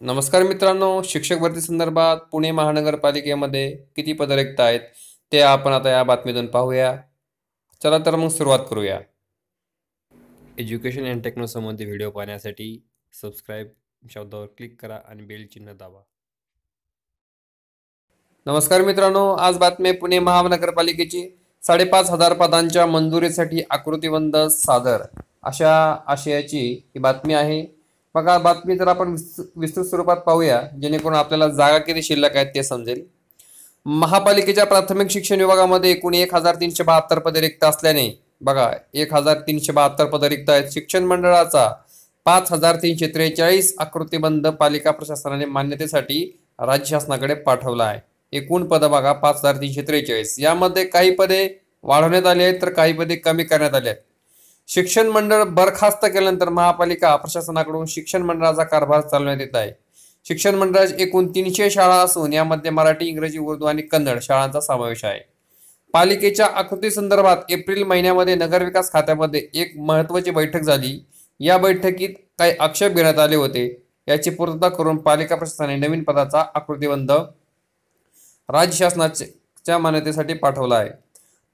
नमस्कार मित्रांनो शिक्षक भरती संदर्भात पुणे महानगरपालिकेमध्ये किती पदं रिक्त आहेत ते आपण आता या बातमीतून पाहूया. चला तर मग सुरुवात करूया. एज्युकेशन अँड टेक्नो संबंधी व्हिडिओ पाहण्यासाठी सबस्क्राईब शब्दावर क्लिक करा आणि बेल चिन्ह दाबा. नमस्कार मित्रांनो आज बातमी पुणे महानगरपालिकेची. साडेपाच हजार पदांच्या मंजुरीसाठी आकृतीबंध सादर. अशा आशयाची ही बातमी आहे. बघा बातमी जर आपण विस्तृत स्वरूपात पाहूया जेणेकरून आपल्याला जागा किती शिल्लक आहेत ते समजेल. महापालिकेच्या प्राथमिक शिक्षण विभागामध्ये एकूण एक हजार तीनशे बहात्तर पदे रिक्त असल्याने बघा एक हजार तीनशे बहात्तर पदे रिक्त आहेत. शिक्षण मंडळाचा पाच हजार तीनशे त्रेचाळीस आकृतीबंध पालिका प्रशासनाने मान्यतेसाठी राज्य शासनाकडे पाठवला आहे. एकूण पद बघा पाच हजार तीनशे त्रेचाळीस. यामध्ये काही पदे वाढवण्यात आली आहेत तर काही पदे कमी करण्यात आली आहेत. शिक्षण मंडळ बरखास्त केल्यानंतर महापालिका प्रशासनाकडून शिक्षण मंडळाचा कारभार चालवण्यात येत आहे. शिक्षण मंडळात एकूण तीनशे शाळा असून यामध्ये मराठी इंग्रजी उर्दू आणि कन्नड शाळांचा समावेश आहे. पालिकेच्या आकृती संदर्भात एप्रिल महिन्यामध्ये नगरविकास खात्यामध्ये एक महत्वाची बैठक झाली. या बैठकीत काही आक्षेप घेण्यात आले होते. याची पूर्तता करून पालिका प्रशासनाने नवीन पदाचा आकृतीबंध राज्य शासनाच्या मान्यतेसाठी पाठवला आहे.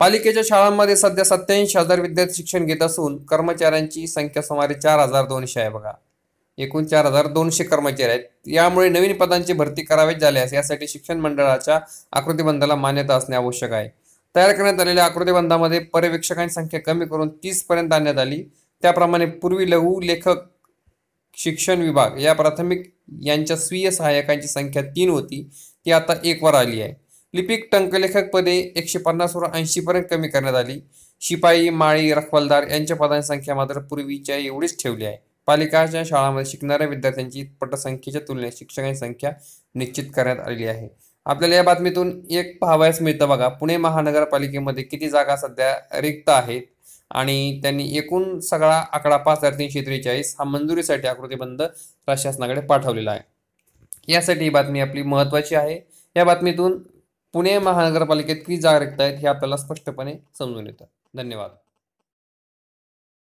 पालिकेच्या शाळांमध्ये सध्या सत्याऐंशी हजार विद्यार्थी शिक्षण घेत असून कर्मचाऱ्यांची संख्या सुमारे चार हजार दोनशे आहे बघा. एकूण चार हजार दोनशे कर्मचारी आहेत. यामुळे नवीन पदांची भरती करावी झाल्यास यासाठी शिक्षण मंडळाच्या आकृतीबंधाला मान्यता असणे आवश्यक आहे. तयार करण्यात आलेल्या आकृतीबंधामध्ये पर्यवेक्षकांची संख्या कमी करून तीस पर्यंत आणण्यात आली. त्याप्रमाणे पूर्वी लघु लेखक शिक्षण विभाग या प्राथमिक यांच्या स्वीय सहाय्यकांची संख्या तीन होती. ती आता एकवर आली आहे. लिपिक टंकलेखक पदे एकशे पन्नासवर ऐंशी पर्यंत कमी करण्यात आली. शिपाई माळी रखवालदार यांच्या पदांची संख्या मात्र पूर्वीच्या एवढीच ठेवली आहे. पालिकाच्या शाळांमध्ये शिकणाऱ्या विद्यार्थ्यांची पटसंख्येच्या तुलनेत शिक्षकांची संख्या निश्चित करण्यात आलेली आहे. आपल्याला या बातमीतून एक पाहावयास मिळतं बघा. पुणे महानगरपालिकेमध्ये किती जागा सध्या रिक्त आहेत? आणि त्यांनी एकूण सगळा आकडा पाच हजार तीनशे त्रेचाळीस हा मंजुरीसाठी आकृतीबंध राज्य शासनाकडे पाठवलेला आहे. यासाठी ही बातमी आपली महत्त्वाची आहे. या बातमीतून पुणे महानगरपालिकेत किती जागा रिक्त आहेत हे आपल्याला स्पष्टपणे समजून येतं. धन्यवाद.